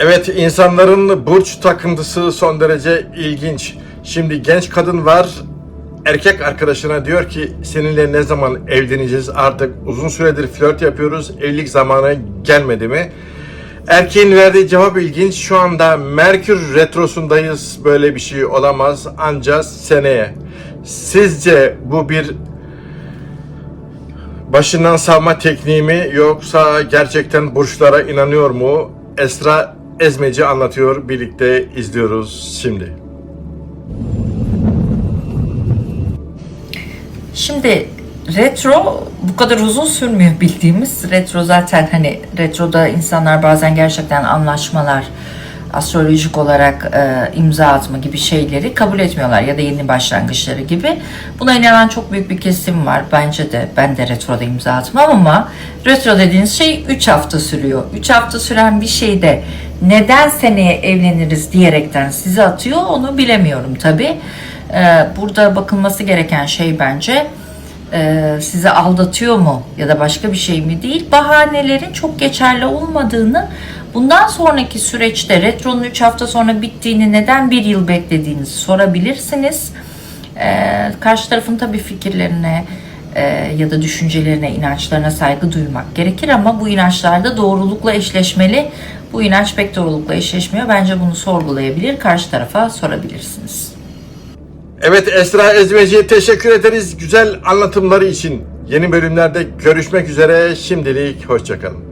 Evet insanların burç takıntısı son derece ilginç. Şimdi genç kadın var erkek arkadaşına diyor ki seninle ne zaman evleneceğiz artık uzun süredir flört yapıyoruz evlilik zamanı gelmedi mi? Erkeğin verdiği cevap ilginç. Şu anda Merkür retrosundayız. Böyle bir şey olamaz. Ancak seneye. Sizce bu bir başından savma tekniği mi yoksa gerçekten burçlara inanıyor mu? Esra Ezmeci anlatıyor. Birlikte izliyoruz şimdi. Şimdi retro bu kadar uzun sürmüyor bildiğimiz. Retro zaten hani retroda insanlar bazen gerçekten anlaşmalar, astrolojik olarak e, imza atma gibi şeyleri kabul etmiyorlar ya da yeni başlangıçları gibi. Buna inanan çok büyük bir kesim var. Bence de ben de retroda imza atmam ama retro dediğiniz şey 3 hafta sürüyor. 3 hafta süren bir şeyde neden seneye evleniriz diyerekten sizi atıyor onu bilemiyorum tabii. E, burada bakılması gereken şey bence e, sizi aldatıyor mu ya da başka bir şey mi değil bahanelerin çok geçerli olmadığını bundan sonraki süreçte retronun 3 hafta sonra bittiğini neden bir yıl beklediğinizi sorabilirsiniz. E, karşı tarafın tabii fikirlerine e, ya da düşüncelerine, inançlarına saygı duymak gerekir ama bu inançlarda doğrulukla eşleşmeli. Bu inanç pek doğrulukla eşleşmiyor. Bence bunu sorgulayabilir, karşı tarafa sorabilirsiniz. Evet Esra Ezmeci'ye teşekkür ederiz güzel anlatımları için. Yeni bölümlerde görüşmek üzere. Şimdilik hoşçakalın.